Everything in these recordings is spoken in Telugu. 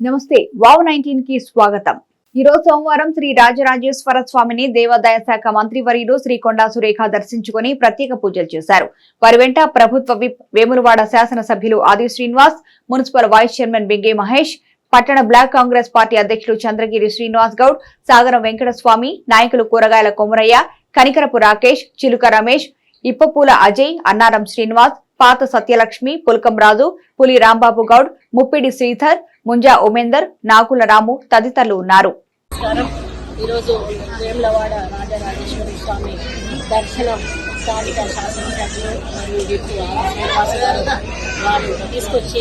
నమస్తే వావ్ నైన్టీన్కి స్వాగతం. ఈ రోజు సోమవారం శ్రీ రాజరాజేశ్వర స్వామిని దేవాదాయ శాఖ మంత్రి వర్యుడు శ్రీ కొండా సురేఖ దర్శించుకుని ప్రత్యేక పూజలు చేశారు. వారి వెంట ప్రభుత్వ విప్ వేములవాడ శాసనసభ్యులు Adi Srinivas municipal vice chairman Binge Mahesh పట్టణ బ్లాక్ కాంగ్రెస్ పార్టీ అధ్యక్షులు చంద్రగిరి శ్రీనివాస్ గౌడ్ సాగరం వెంకటస్వామి నాయకులు కూరగాయల కొమరయ్య కనికరపు రాకేష్ చిలుక రమేష్ ఇప్పపూల అజయ్ అన్నారం శ్రీనివాస్ పాత సత్యలక్ష్మి పులకంరాజు పులి రాంబాబు గౌడ్ ముప్పిడి శ్రీధర్ ముంజా ఉమేందర్ నాకుల రాము తదితరులు ఉన్నారు. ఈరోజు వేములవాడ రాజరాజేశ్వరి స్వామి దర్శనం స్థానిక శాసనసభ్యులు మరియు వారు తీసుకొచ్చి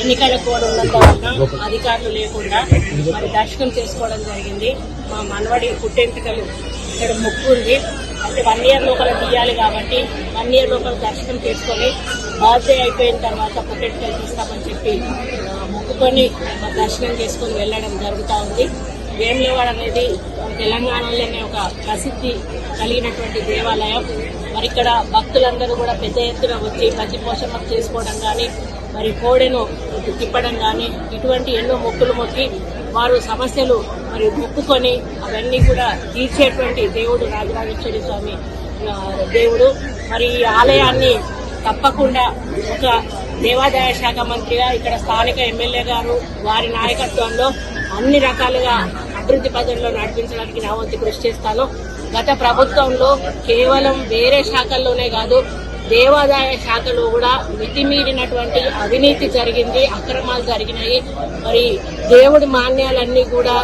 ఎన్నికల కోడ్ ఉన్నంత వలన అధికారులు లేకుండా మరి దర్శనం చేసుకోవడం జరిగింది. మా మనవడి పుట్టెంటుకలు ఇక్కడ ముక్కు ఉంది అయితే వన్ ఇయర్ లోపల తీయాలి కాబట్టి వన్ ఇయర్ లోపల దర్శనం చేసుకొని బర్త్డే అయిపోయిన తర్వాత పుట్టెంటుకలు తీస్తామని చెప్పి మొక్కుకొని దర్శనం చేసుకొని వెళ్ళడం జరుగుతూ ఉంది. వేములవాడ అనేది తెలంగాణలోనే ఒక ప్రసిద్ధి కలిగినటువంటి దేవాలయం. మరి ఇక్కడ భక్తులందరూ కూడా పెద్ద ఎత్తున వచ్చి మంచి పోషణ చేసుకోవడం కానీ మరి కోడెను తిప్పడం కానీ ఇటువంటి ఎన్నో మొక్కులు మొక్కి వారు సమస్యలు మరి మొక్కుకొని అవన్నీ కూడా తీర్చేటువంటి దేవుడు రాజరాజేశ్వరి స్వామి దేవుడు. మరి ఈ ఆలయాన్ని తప్పకుండా ఒక దేవాదాయ శాఖ మంత్రిగా ఇక్కడ స్థానిక ఎమ్మెల్యే గారు వారి నాయకత్వంలో అన్ని రకాలుగా అభివృద్ధి పదంలో నడిపించడానికి నా వంతు కృషి చేస్తాను. గత ప్రభుత్వంలో కేవలం వేరే శాఖల్లోనే కాదు దేవాదాయ శాఖలో కూడా మితిమీరినటువంటి అవినీతి జరిగింది అక్రమాలు జరిగినాయి. మరి దేవుడి మాన్యాలన్నీ కూడా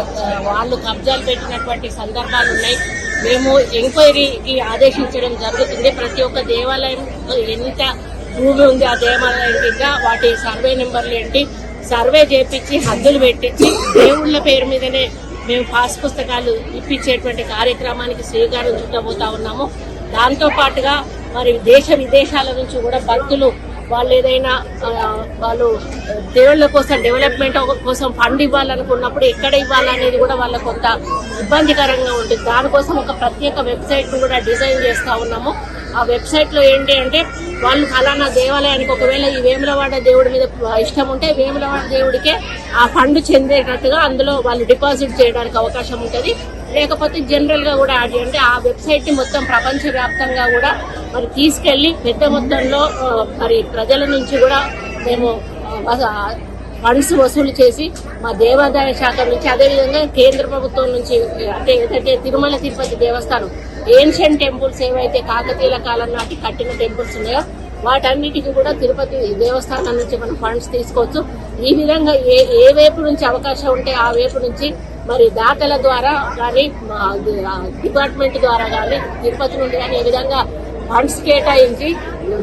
వాళ్ళు కబ్జాలు పెట్టినటువంటి సందర్భాలు ఉన్నాయి. మేము ఎంక్వైరీకి ఆదేశించడం జరుగుతుంది. ప్రతి ఒక్క దేవాలయం ఎంత భూమి ఉంది ఆ దేవాలయం కింద వాటి సర్వే నెంబర్లు ఏంటి? సర్వే చేపించి హద్దులు పెట్టించి దేవుళ్ళ పేరు మీదనే మేము పాస్ పుస్తకాలు ఇప్పించేటువంటి కార్యక్రమానికి శ్రీకారం చుట్టబోతా ఉన్నాము. దాంతో పాటుగా మరి దేశ విదేశాల నుంచి కూడా భక్తులు వాళ్ళు ఏదైనా వాళ్ళు దేవుళ్ళ కోసం డెవలప్మెంట్ కోసం ఫండ్ ఇవ్వాలనుకున్నప్పుడు ఎక్కడ ఇవ్వాలనేది కూడా వాళ్ళ కొంత ఇబ్బందికరంగా ఉంటుంది. దానికోసం ఒక ప్రత్యేక వెబ్సైట్ను కూడా డిజైన్ చేస్తూ ఉన్నాము. ఆ వెబ్సైట్లో ఏంటి అంటే వాళ్ళు ఫలానా దేవాలయానికి ఒకవేళ ఈ వేములవాడ దేవుడి మీద ఇష్టం ఉంటే వేములవాడ దేవుడికే ఆ ఫండ్ చెందేటట్టుగా అందులో వాళ్ళు డిపాజిట్ చేయడానికి అవకాశం ఉంటుంది. లేకపోతే జనరల్గా కూడా అది అంటే ఆ వెబ్సైట్ని మొత్తం ప్రపంచవ్యాప్తంగా కూడా మరి తీసుకెళ్ళి పెద్ద మొత్తంలో మరి ప్రజల నుంచి కూడా మేము ఫండ్స్ వసూలు చేసి మా దేవాదాయ శాఖ నుంచి అదేవిధంగా కేంద్ర ప్రభుత్వం నుంచి అంటే ఏదైతే తిరుమల తిరుపతి దేవస్థానం ఏన్షియన్ టెంపుల్స్ ఏవైతే కాకతీయుల కాలం నాటి కట్టిన టెంపుల్స్ ఉన్నాయో వాటన్నిటికీ కూడా తిరుపతి దేవస్థానం నుంచి మనం ఫండ్స్ తీసుకోవచ్చు. ఈ విధంగా ఏ ఏ వైపు నుంచి అవకాశం ఉంటే ఆ వైపు నుంచి మరి దాతల ద్వారా కానీ డిపార్ట్మెంట్ ద్వారా కానీ తిరుపతి నుండి కానీ ఏ విధంగా ఫండ్స్ కేటాయించి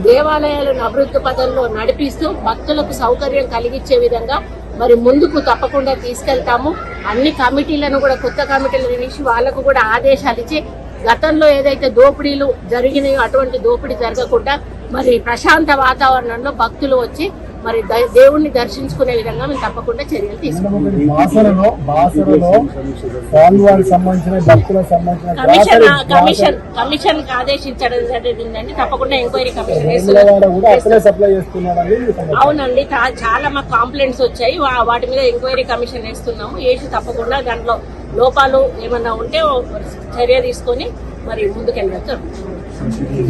దేవాలయాలను అభివృద్ధి పదంలో నడిపిస్తూ భక్తులకు సౌకర్యం కలిగించే విధంగా మరి ముందుకు తప్పకుండా తీసుకెళ్తాము. అన్ని కమిటీలను కూడా కొత్త కమిటీలను వేసి వాళ్ళకు కూడా ఆదేశాలు ఇచ్చి గతంలో ఏదైతే దోపిడీలు జరిగినాయో అటువంటి దోపిడీ జరగకుండా మరి ప్రశాంత వాతావరణంలో భక్తులు వచ్చి మరి దేవుణ్ణి దర్శించుకునే విధంగా మేము తప్పకుండా చర్యలు తీసుకుంటాం. కమిషన్ కమిషన్ ఆదేశించడం జరిగిందండి. తప్పకుండా ఎంక్వైరీ కమిషన్. అవునండి చాలా మాకు కంప్లైంట్స్ వచ్చాయి. వాటి మీద ఎంక్వైరీ కమిషన్ వేస్తున్నాము. వేసి తప్పకుండా దాంట్లో లోపాలు ఏమన్నా ఉంటే చర్య తీసుకొని మరి ముందుకెళ్ళచ్చు